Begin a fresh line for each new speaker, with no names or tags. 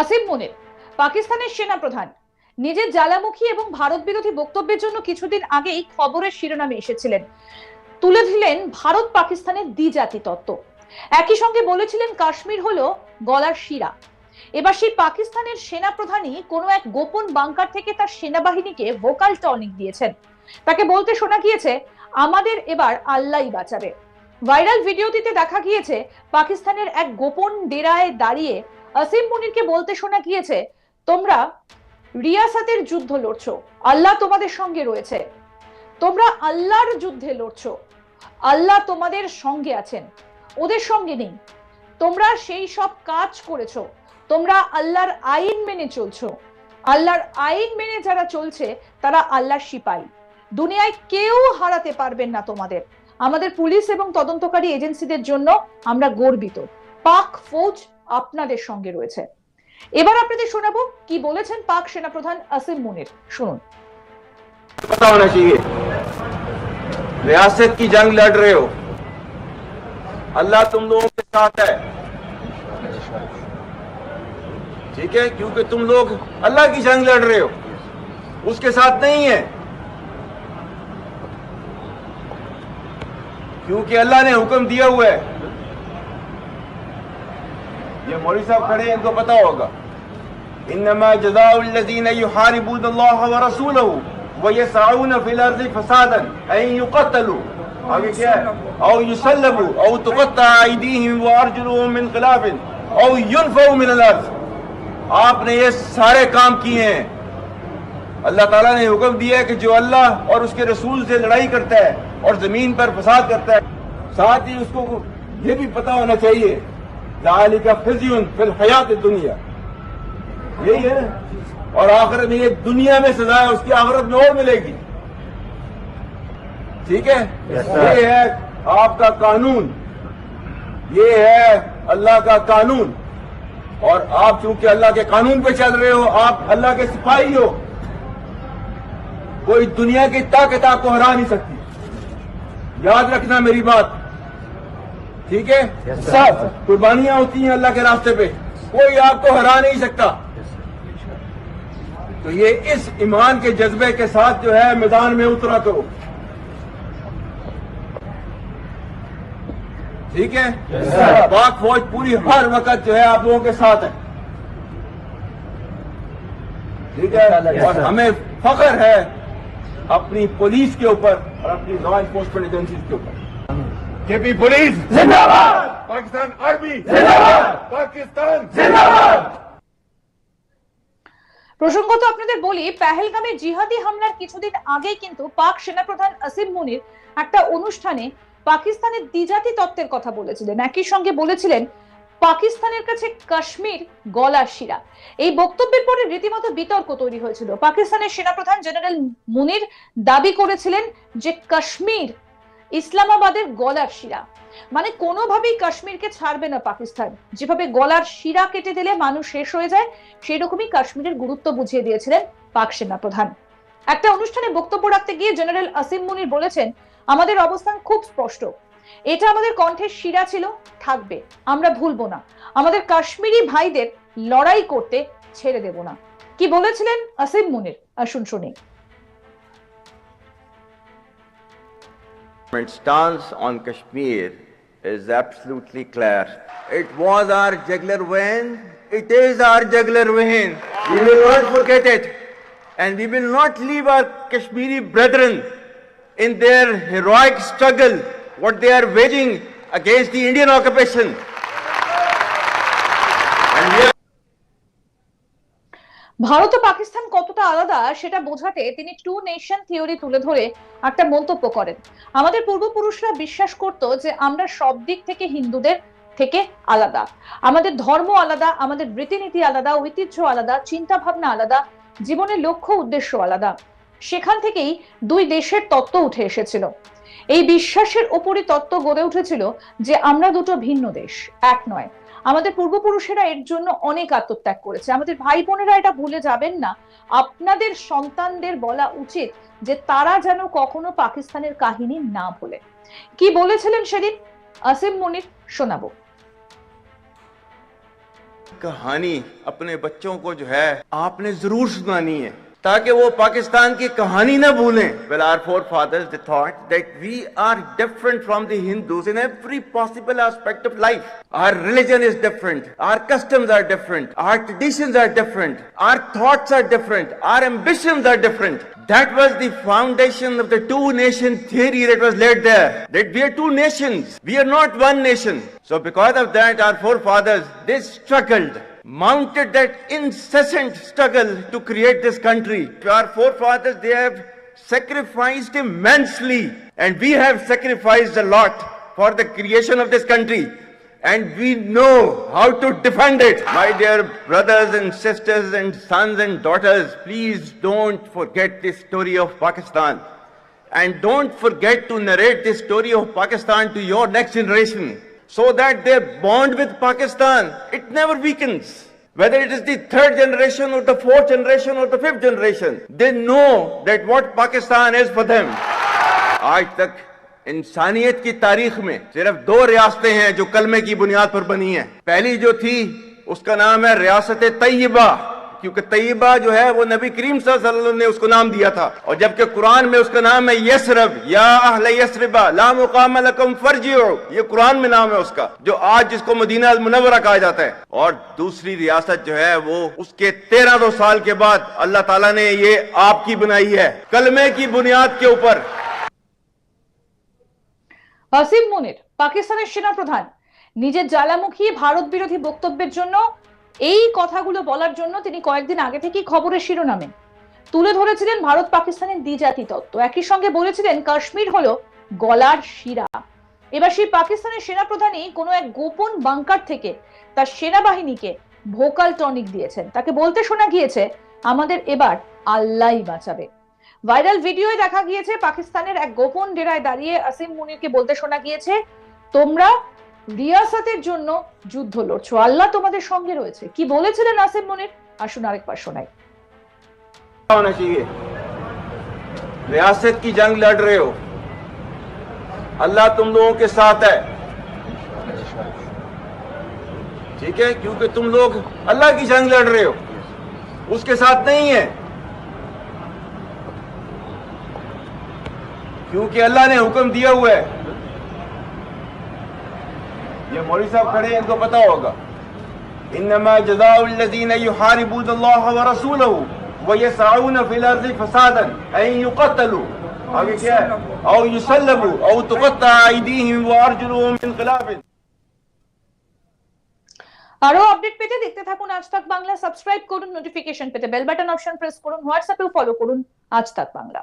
আসিম মুনির, পাকিস্তানের সেনাপ্রধান। নিজের জ্বালামুখী এবং ভারত বিরোধী বক্তব্যের জন্য কিছুদিন আগেই খবরের শিরোনামে এসেছিলেন। তুলে দিলেন ভারত পাকিস্তানের দ্বিজাতি তত্ত্ব। একই সঙ্গে বলেছিলেন কাশ্মীর হলো গলার শিরা। এবার সেই পাকিস্তানের সেনাপ্রধানই কোনো এক গোপন বাংকার থেকে তার সেনাবাহিনীকে ভোকাল টনিক দিয়েছেন। তাকে বলতে শোনা গিয়েছে, আমাদের এবার আল্লাহই বাঁচাবে। ভাইরাল ভিডিওটিতে দেখা গিয়েছে, পাকিস্তানের এক গোপন ডেরায় দাঁড়িয়ে আসিম মুনিরকে বলতে শোনা গিয়েছে, তোমরা রিয়াসাতের যুদ্ধ লড়ছো, আল্লাহ তোমাদের সঙ্গে রয়েছে। তোমরা আল্লাহর যুদ্ধে লড়ছো, আল্লাহ তোমাদের সঙ্গে আছেন, ওদের সঙ্গে নেই। তোমরা সেই সব কাজ করেছ, তোমরা আল্লাহর আইন মেনে চলছো। আল্লাহর আইন মেনে যারা চলছে, তারা আল্লাহর সিপাহী দুনিয়ায় কেউ হারাতে পারবেন না তোমাদের। আমাদের পুলিশ এবং তদন্তকারী এজেন্সিদের জন্য আমরা গর্বিত। পাক ফৌজ আপনাদের সঙ্গে রয়েছে। এবার আপনাদের শোনাবো কি বলেছেন পাক সেনা প্রধান আসিম মুনির। শুনুন।
ریاست کی جنگ لڑ رہے ہو اللہ تم لوگوں کے ساتھ ہے ٹھیک ہے کیونکہ تم لوگ اللہ کی جنگ لڑ رہے ہو اس کے ساتھ نہیں ہے کیونکہ اللہ نے حکم دیا ہوا ہے یہ موری صاحب کھڑے ہیں ان کو پتا ہوگا۔ انما جزاء الذين يحاربون الله ورسوله ويسعون في الارض فسادا ان يقتلوا آگے کیا ہے؟ او يسلبوا او تقطع ايديهم وارجلهم من خلاف او ينفوا من الارض۔ آپ نے یہ سارے کام کیے ہیں۔ اللہ تعالیٰ نے حکم دیا ہے کہ جو اللہ اور اس کے رسول سے لڑائی کرتا ہے اور زمین پر فساد کرتا ہے، ساتھ ہی اس کو یہ بھی پتا ہونا چاہیے۔ دالی کا فضیون فی الحیات دنیا یہی ہے۔ اور آخرت میں یہ دنیا میں سزا ہے اس کی آخرت میں اور ملے گی۔ ٹھیک ہے؟ یہ ہے آپ کا قانون۔ یہ ہے اللہ کا قانون۔ اور آپ چونکہ اللہ کے قانون پہ چل رہے ہو آپ اللہ کے سپاہی ہو کوئی دنیا کی طاقت آپ کو ہرا نہیں سکتی۔ یاد رکھنا میری بات۔ ٹھیک ہے؟ سب قربانیاں ہوتی ہیں اللہ کے راستے پہ۔ کوئی آپ کو ہرا نہیں سکتا۔ تو یہ اس ایمان کے جذبے کے ساتھ جو ہے میدان میں اترا کرو ٹھیک ہے؟ پاک فوج پوری ہر وقت جو ہے آپ لوگوں کے ساتھ ہے۔ ٹھیک ہے؟ اور ہمیں فخر ہے اپنی پولیس کے اوپر اور اپنی لا انفورسمنٹ ایجنسیز کے اوپر۔
केपी पुलिस जिंदाबाद पाकिस्तान आर्मी जिंदाबाद पाकिस्तान जिंदाबाद
প্রসঙ্গত আপনাদের বলি পেহেলগামে জিহাদি হামলার কিছুদিন আগেই কিন্তু পাক সেনাপ্রধান আসিম মুনির একটা অনুষ্ঠানে পাকিস্তানের দ্বিজাতি তত্ত্বের কথা বলেছিলেন একই সঙ্গে বলেছিলেন পাকিস্তানের কাছে কাশ্মীর গলার শিরা এই বক্তব্যের পরে রীতিমতো বিতর্ক তৈরি হয়েছিল পাকিস্তানের সেনাপ্রধান জেনারেল মুনির দাবি করেছিলেন যে কাশ্মীর ইসলামাবাদের গলার শিরা। মানে কোনোভাবেই কাশ্মীরকে ছাড়বে না পাকিস্তান। যেভাবে গলার শিরা কেটে দিলে মানুষ শেষ হয়ে যায় সেই রকমই কাশ্মীরের গুরুত্ব বুঝিয়ে দিয়েছিলেন পাক সেনা প্রধান। একটা অনুষ্ঠানে বক্তব্য রাখতে গিয়ে জেনারেল আসিম মুনির বলেছেন, আমাদের অবস্থান খুব স্পষ্ট। এটা আমাদের কণ্ঠের শিরা ছিল, থাকবে। আমরা ভুলবো না। আমাদের কাশ্মীরি ভাইদের লড়াই করতে ছেড়ে দেব না। কি বলেছিলেন আসিম মুনির? আসুন শুনি।
Government stance on Kashmir is absolutely clear. It was our jugular vein. It is our jugular vein. We will not forget it. And we will not leave our Kashmiri brethren in their heroic struggle, what they are waging against the Indian occupation.
Bharat ও পাকিস্তান কতটা আলাদা সেটা বোঝাতে তিনি two nation theory তুলে ধরে একটা মন্তব্য করেন। আমাদের পূর্বপুরুষরা বিশ্বাস করত যে আমরা সব দিক থেকে হিন্দুদের থেকে আলাদা। আমাদের ধর্ম আলাদা, আমাদের রীতিনীতি আলাদা, ঐতিহ্য আলাদা চিন্তা ভাবনা আলাদা, জীবনের লক্ষ্য উদ্দেশ্য আলাদা। সেখান থেকেই দুই দেশের তত্ত্ব উঠে এসেছিল। এই বিশ্বাসের ওপরই তত্ত্ব গড়ে উঠেছিল যে আমরা দুটো ভিন্ন দেশ, এক নয়। আমাদের পূর্বপুরুষেরা এর জন্য অনেক আত্মত্যাগ করেছে আমাদের ভাই বোনেরা এটা ভুলে যাবেন না আপনাদের সন্তানদের বলা উচিত যে তারা যেন কখনো পাকিস্তানের কাহিনী না ভোলে কি বলেছিলেন সেদিন আসিম মনির শোনাবো
कहानी अपने बच्चों को जो है आपने जरूर सुनानी है ताकि वो पाकिस्तान की कहानी ना भूलें well our forefathers they thought that we are different from the hindus in every possible aspect of life our religion is different our customs are different our traditions are different our thoughts are different our ambitions are different that was the foundation of the two nation theory that was laid there that we are two nations we are not one nation so because of that our forefathers they struggled mounted that incessant struggle to create this country. Our forefathers, they have sacrificed immensely, and we have sacrificed a lot for the creation of this country. And we know how to defend it. My dear brothers and sisters and sons and daughters, please don't forget the story of Pakistan. And don't forget to narrate the story of Pakistan to your next generation سو دیٹ دے fifth generation, پاکستان فورتھ جنریشن دے نو دیٹ واٹ پاکستان آج تک انسانیت کی تاریخ میں صرف دو ریاستیں ہیں جو کلمے کی بنیاد پر بنی ہیں پہلی جو تھی اس کا نام ہے ریاست طیبہ کیونکہ طیبہ جو ہے وہ نبی کریم صلی اللہ علیہ وسلم نے اس کو نام دیا تھا۔ اور جبکہ قرآن میں اس کا نام ہے یسرب، یا اہل یسربا، لا مقام لکم فرجعو، یہ قرآن میں نام ہے اس کا، جو آج جس کو مدینہ المنورہ کہا جاتا ہے۔ اور دوسری ریاست جو ہے وہ اس کے تیرہ دو سال کے بعد اللہ تعالیٰ نے یہ آپ کی بنائی ہے۔ کلمے کی بنیاد کے اوپر۔
Wasim মুনির পাকিস্তানের সেনাপ্রধান নিজের জ্বালামুখী ভারত বিরোধী বক্তব্যের জন্য এই কথাগুলো বলার জন্য তিনি কয়েকদিন আগে থেকেই খবরের শিরোনামে তুলে ধরেছিলেন ভারত পাকিস্তানের দ্বিজাতি তত্ত্ব। একই সঙ্গে বলেছিলেন কাশ্মীর হলো গলার শিরা। এবার সেই পাকিস্তানের সেনাপ্রধানই কোনো এক গোপন বাংকার থেকে তার সেনাবাহিনীকে ভোকাল টনিক দিয়েছেন। তাকে বলতে শোনা গিয়েছে, আমাদের এবার আল্লাহ বাঁচাবে। ভাইরাল ভিডিওয়ে দেখা গিয়েছে পাকিস্তানের এক গোপন ডেরায় দাঁড়িয়ে আসিম মুনিরকে বলতে শোনা গিয়েছে, তোমরা রিয়াসতের জন্য যুদ্ধ লড়ছো আল্লাহ তোমাদের সঙ্গে রয়েছে কি বলেছিলেন আসিম মুনির আসুন আরেকবার শোনাই
होना चाहिए रियासत की जंग लड़ रहे हो अल्लाह तुम लोगों के साथ है ठीक है क्योंकि तुम लोग अल्लाह की जंग लड़ रहे हो उसके साथ नहीं है क्योंकि अल्लाह ने हुक्म दिया हुआ है ये मौली साहब खड़े हैं इनको पता होगा इन्नमा जजाउल्लज़ीन युहारिबून अल्लाह व रसूलहू व यसऊन फिल अर्ज़ि फसादन अन युक़तलू आगे क्या है औ युसल्लबू औ तुक़त्ता अयदीहिम व अर्जुलुहुम मिन खिलाफिन
আরো আপডেট পেতে দেখতে থাকুন আজ তাক বাংলা সাবস্ক্রাইব করুন নোটিফিকেশন পেতে বেল বাটন অপশন প্রেস করুন হোয়াটসঅ্যাপেও ফলো করুন আজ তাক বাংলা